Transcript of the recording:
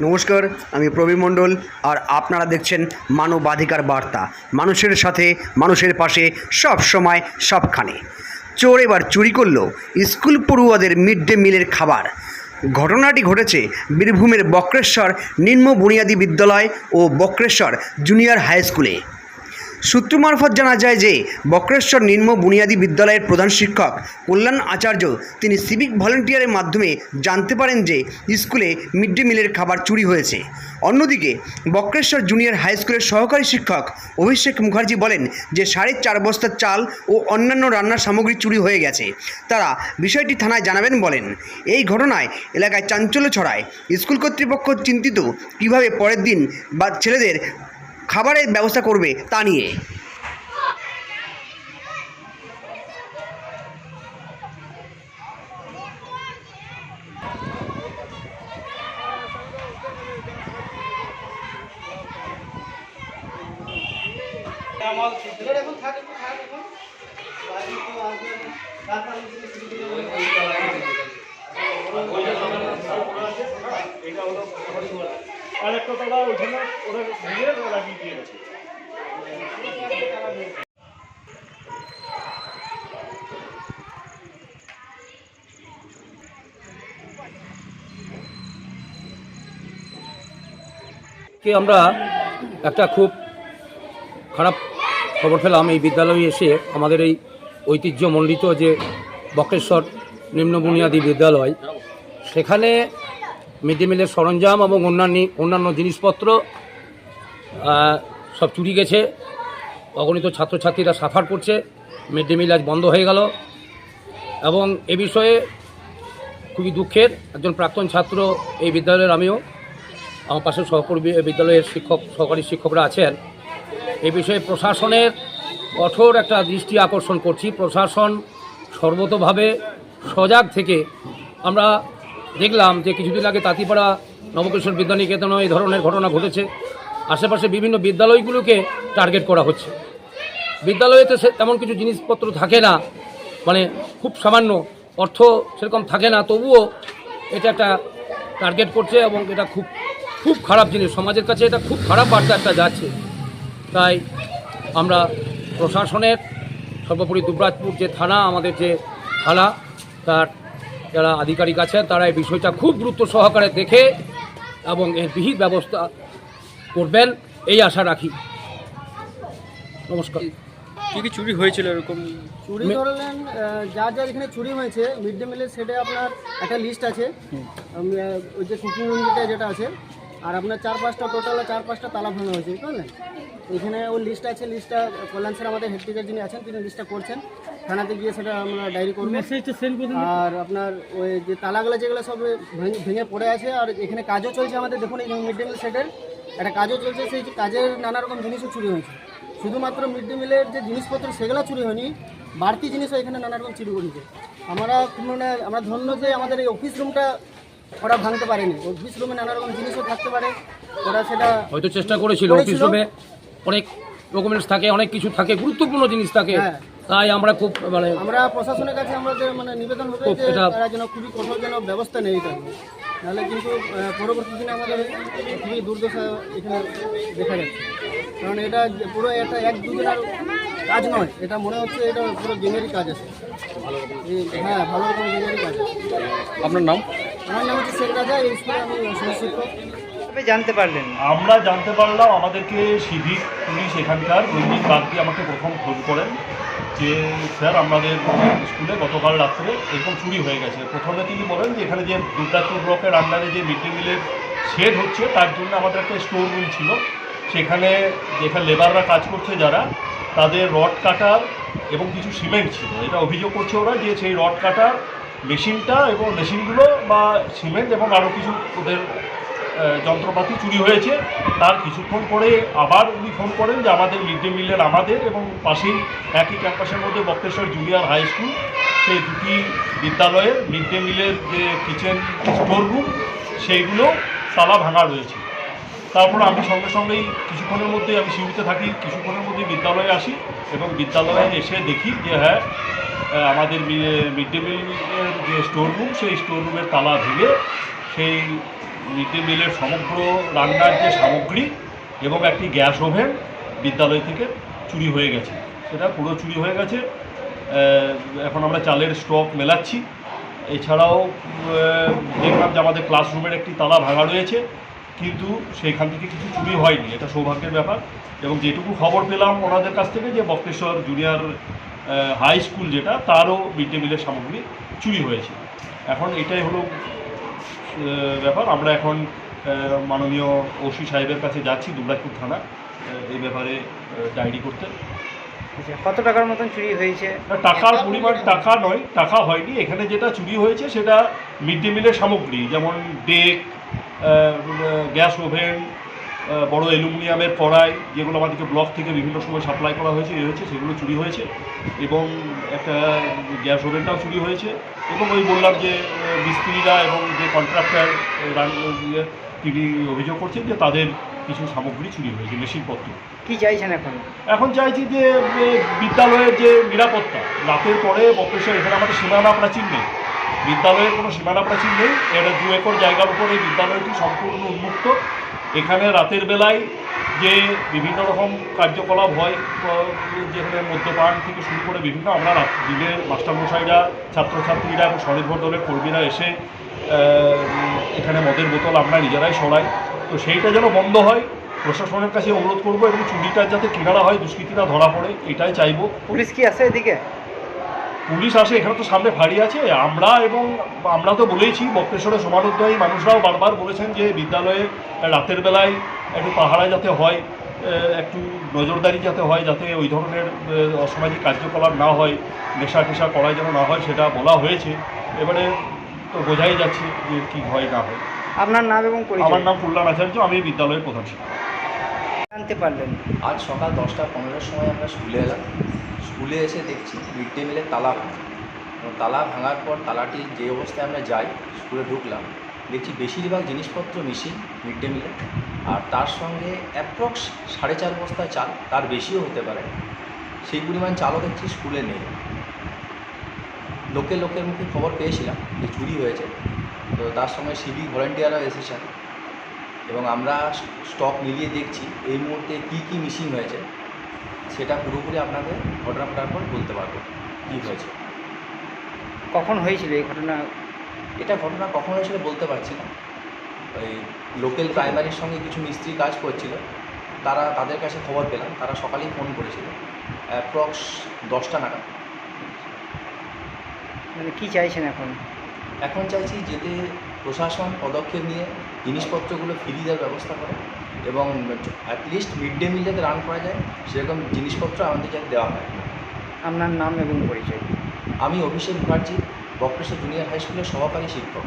নমস্কার, আমি প্রবীণ মণ্ডল, আর আপনারা দেখছেন মানবাধিকার বার্তা। মানুষের সাথে, মানুষের পাশে, সব সময়, সবখানে। চোর এবার চুরি করল স্কুল পড়ুয়াদের মিড ডে মিলের খাবার। ঘটনাটি ঘটেছে বীরভূমের বক্রেশ্বর নিম্ন বুনিয়াদী বিদ্যালয় ও বক্রেশ্বর জুনিয়র হাই স্কুলে। সূত্র মারফত জানা যায় যে বক্রেশ্বর নিম্ন বুনিয়াদী বিদ্যালয়ের প্রধান শিক্ষক কল্যাণ আচার্য তিনি সিভিক ভলেন্টিয়ারের মাধ্যমে জানতে পারেন যে স্কুলে মিড ডে মিলের খাবার চুরি হয়েছে। অন্যদিকে বক্রেশ্বর জুনিয়র হাই স্কুলের সহকারী শিক্ষক অভিষেক মুখার্জি বলেন যে সাড়ে চার বস্তা চাল ও অন্যান্য রান্নার সামগ্রী চুরি হয়ে গেছে। তারা বিষয়টি থানায় জানাবেন বলেন, এই ঘটনায় এলাকায় চাঞ্চল্য ছড়ায়। স্কুল কর্তৃপক্ষ চিন্তিত কীভাবে পরের দিন বা ছেলেদের খাবারের ব্যবস্থা করবে তা নিয়ে। কে আমরা একটা খুব খারাপ খবর পেলাম, এই বিদ্যালয়ে এসে আমাদের এই ঐতিহ্যমণ্ডিত যে বক্রেশ্বর নিম্ন বুনিয়াদী বিদ্যালয়, সেখানে মিড ডে মিলের সরঞ্জাম এবং অন্যান্য অন্যান্য জিনিসপত্র সব চুরি গেছে। অগণিত ছাত্রছাত্রীরা সাফার করছে। মিড ডে মিল আজ বন্ধ হয়ে গেল। এবং এ বিষয়ে খুবই দুঃখের, একজন প্রাক্তন ছাত্র এই বিদ্যালয়ের আমিও, আমার পাশে সহকর্মী বিদ্যালয়ের শিক্ষক সহকারী শিক্ষকরা আছেন। এ বিষয়ে প্রশাসনের কঠোর একটা দৃষ্টি আকর্ষণ করছি। প্রশাসন সর্বতভাবে সজাগ থেকে আমরা দেখলাম যে কিছুদিন আগে তাঁতিপাড়া নবকিশোর বিদ্যানিকেতনে এই ধরনের ঘটনা ঘটেছে। আশেপাশে বিভিন্ন বিদ্যালয়গুলোকে টার্গেট করা হচ্ছে। বিদ্যালয়েতে তেমন কিছু জিনিসপত্র থাকে না। মানে খুব সামান্য অর্থ সেরকম থাকে না। তবুও এটা একটা টার্গেট করছে এবং এটা খুব খুব খারাপ জিনিস। সমাজের কাছে এটা খুব খারাপ বার্তা একটা যাচ্ছে। তাই আমরা প্রশাসনের, সর্বোপরি দুবরাজপুর যে থানা, আমাদের যে থানা, তার যারা আধিকারিক আছেন তারা এই বিষয়টা খুব গুরুত্ব সহকারে দেখে এবং এর বিহিত ব্যবস্থা করবেন এই আশা রাখি। নমস্কার। কি কি চুরি হয়েছিল এরকম? চুরি ধরলেন যা যা এখানে চুরি হয়েছে মিড ডে মিলের সেটে আপনার একটা লিস্ট আছে। ওই যে কুকিং ইউনিটে যেটা আছে আর আপনার চার পাঁচটা টোটাল চার পাঁচটা তালা ভাঙা হয়েছে বুঝলেন? এখানে ওই লিস্ট আছে লিস্টটা কল্যাণ স্যার আমাদের হেড টিচার যিনি আছেন তিনি লিস্টটা করছেন। থানাতে গিয়ে সেটা আমরা ডায়েরি করব। আর আপনার ওই যে তালাগুলো যেগুলো সব ভেঙে- ভেঙে পড়ে আছে আর এখানে কাজও চলছে আমাদের। দেখুন এই মিড ডে মিল সেটের একটা কাজও চলছে সেই যে কাজের নানা রকম জিনিসও চুরি হয়েছে। শুধুমাত্র মিড ডে মিলের যে জিনিসপত্র সেগুলো চুরি হয়নি বাড়তি জিনিসও এখানে নানা রকম চুরি করেছে। আমরা মানে আমরা ধন্য যে আমাদের এই অফিস রুমটা ওরা ভাঙতে পারেনি। অফিস রুমে নানা রকম জিনিসও থাকতে পারে ওরা সেটা হয়তো চেষ্টা করেছিল করেছিল। অফিস রুমে অনেক ডকুমেন্টস থাকে অনেক কিছু থাকে গুরুত্বপূর্ণ জিনিস থাকে। হ্যাঁ। তাই আমরা খুব মানে আমরা প্রশাসনের কাছে আমাদের মানে নিবেদন হবে যে তারা যেন খুবই কঠোর যেন ব্যবস্থা নেয় এটা। নিয়ে। নাহলে কিন্তু পরবর্তী দিনে আমাদের খুবই দুর্দশা এখানে দেখা যাচ্ছে। কারণ এটা পুরো এটা এক দুজনের কাজ নয় এটা মনে হচ্ছে এটা পুরো গেমেরই কাজ আছে। হ্যাঁ ভালো রকম গেমেরই কাজ আছে। আপনার নাম? আমার নাম হচ্ছে শেখ রাজা এই স্কুলে আমি সহশিক্ষক। জানতে পারলেন আমরা জানতে পারলাম, আমাদেরকে সিভিক, পুলিশ এখানকার দৈনিক বাগদি আমাকে প্রথম ফোন করেন যে, স্যার, আমাদের স্কুলে গতকাল রাত্রে এরকম চুরি হয়ে গেছে। প্রথমে তিনি বলেন যে, এখানে যে দুর্গাপুর ব্লকের আন্ডারে যে মিড ডে শেড হচ্ছে, তার জন্য আমাদের একটা স্টোর রুম ছিল। সেখানে যেখানে লেবাররা কাজ করছে যারা, তাদের রড কাটার এবং কিছু সিমেন্ট ছিল। এটা অভিযোগ করছে ওরা যে, সেই রড কাটার মেশিনটা এবং মেশিনগুলো বা সিমেন্ট এবং আরও কিছু ওদের যন্ত্রপাতি চুরি হয়েছে, তার কিছুক্ষণ পরে আবার উনি ফোন করেন যে আমাদের মিড ডে মিলের আমাদের এবং পাশেই একই ক্যাম্পাসের মধ্যে বক্রেশ্বর জুনিয়র হাই স্কুল, সেই দুটি বিদ্যালয়ের মিড ডে মিলের যে কিচেন স্টোর রুম, সেইগুলো তালা ভাঙা রয়েছে। তারপর আমি সঙ্গে সঙ্গেই কিছুক্ষণের মধ্যে আমি সীমিত থাকি, কিছুক্ষণের মধ্যে বিদ্যালয়ে আসি এবং বিদ্যালয়ে এসে দেখি যে হ্যাঁ আমাদের মিড ডে মিলের যে স্টোর রুম, সেই স্টোর রুমের তালা ভেঙে সেই মিড ডে মিলের সমগ্র রান্নার যে সামগ্রী এবং একটি গ্যাস ওভেন বিদ্যালয় থেকে চুরি হয়ে গেছে। সেটা পুরো চুরি হয়ে গেছে। এখন আমরা চালের স্টক মেলাচ্ছি। এছাড়াও দেখলাম যে আমাদের ক্লাসরুমের একটি তালা ভাঙা রয়েছে, কিন্তু সেইখান থেকে কিছু চুরি হয়নি। এটা সৌভাগ্যের ব্যাপার। এবং যেটুকু খবর পেলাম ওনাদের কাছ থেকে যে বক্রেশ্বর জুনিয়র হাই স্কুল যেটা, তারও মিড ডে মিলের সামগ্রী চুরি হয়েছে। এখন এটাই হলো ব্যাপার। আমরা এখন মাননীয় ওসি সাহেবের কাছে যাচ্ছি দুবরাজপুর থানা এই ব্যাপারে ডায়েরি করতে। আচ্ছা, কত টাকার মতন চুরি হয়েছে? টাকার পরিমাণ টাকা নয় টাকা হয়নি। এখানে যেটা চুরি হয়েছে সেটা মিড ডে মিলের সামগ্রী যেমন ডেক গ্যাস ওভেন বড় অ্যালুমিনিয়ামের কড়াই যেগুলো আমাদেরকে ব্লক থেকে বিভিন্ন সময় সাপ্লাই করা হয়েছে এ হয়েছে সেগুলো চুরি হয়েছে এবং একটা গ্যাস ওভেনটাও চুরি হয়েছে এবং ওই বললাম যে মিস্ত্রিরা এবং যে কন্ট্রাক্টর তিনি অভিযোগ করছেন যে তাদের কিছু সামগ্রী চুরি হয়েছে মেশিনপত্র। কি চাইছেন এখন? এখন চাইছি যে বিদ্যালয়ের যে নিরাপত্তা রাতের পরে বক্রেশ্বর এখানে আমাদের সীমানা প্রাচীর নেই। বিদ্যালয়ের কোনো সীমানা প্রাচীর নেই এটা দু একর জায়গার উপরে এই বিদ্যালয়টি সম্পূর্ণ উন্মুক্ত। এখানে রাতের বেলায় যে বিভিন্ন রকম কার্যকলাপ হয় যেখানে মদ্যপান থেকে শুরু করে বিভিন্ন আমরা দিনে মাস্টারমশাইরা, ছাত্রছাত্রীরা এবং স্বনির্ভর দলের কর্মীরা এসে এখানে মদের বোতল আমরা নিজেরাই সরাই। তো সেইটা যেন বন্ধ হয়, প্রশাসনের কাছে অনুরোধ করব এবং চুরিটার যাতে কিনারা হয়, দুষ্কৃতীরা ধরা পড়ে, এটাই চাইব। পুলিশ কি আছে এদিকে? পুলিশ আসে এখানে তো সামনে ভারী আছে। আমরা এবং আমরা তো বলেইছি বক্রেশ্বরের সমানোদ্যয়ী মানুষরাও বারবার বলেছেন যে বিদ্যালয়ে রাতের বেলায় একটু পাহারা যাতে হয় একটু নজরদারি যাতে হয় যাতে ওই ধরনের অসামাজিক কার্যকলাপ না হয় নেশা টেশা করাই যেন না হয় সেটা বলা হয়েছে। এবারে তো বোঝাই যাচ্ছে যে কী হয় না হয়। আপনার নাম এবং আমার নাম কল্যাণ আচার্য আমি বিদ্যালয়ের প্রধান শিক্ষক। জানতে পারলেন। আজ সকাল দশটা পনেরোর সময় আমরা স্কুলে এলাম। স্কুলে এসে দেখছি মিড ডে মিলের তালা ভাঙা। এবং তালা ভাঙার পর তালাটি যে অবস্থায় আমরা যাই, স্কুলে ঢুকলাম, দেখছি বেশিরভাগ জিনিসপত্র মিশিং মিড ডে মিলে আর তার সঙ্গে অ্যাপ্রক্স সাড়ে চার বস্তায় চাল, তার বেশিও হতে পারে। সেই পরিমাণ চালও দেখছি স্কুলে নেই। লোকে লোকের মুখে খবর পেয়েছিলাম যে চুরি হয়েছে। তো তার সঙ্গে সিভিক ভলেন্টিয়াররাও এসেছেন। এবং আমরা স্টক মিলিয়ে দেখছি এই মুহূর্তে কী কী মিসিং হয়েছে। সেটা পুরোপুরি আপনাকে ঘটনা ঘটার পর বলতে পারব কী হয়েছে। কখন হয়েছিল এই ঘটনা? এটা ঘটনা কখন হয়েছিল বলতে পারছি না। ওই লোকাল প্রাইমারির সঙ্গে কিছু মিস্ত্রি কাজ করছিল। তারা তাদের কাছে খবর পেলাম তারা সকালেই ফোন করেছিল। অ্যাপ্রক্স দশটা নাগাদ। মানে কী চাইছেন এখন? এখন চাইছি যেতে প্রশাসন পদক্ষেপ নিয়ে জিনিসপত্রগুলো ফিরিয়ে দেওয়ার ব্যবস্থা করে। এবং অ্যাটলিস্ট মিড ডে মিল যাতে রান করা যায় সেরকম জিনিসপত্র আমাদের যাতে দেওয়া হয়। আপনার নাম এবং পরিচয়। আমি অভিষেক মুখার্জি বক্রেশ্বর জুনিয়র হাই স্কুলের সহকারী শিক্ষক।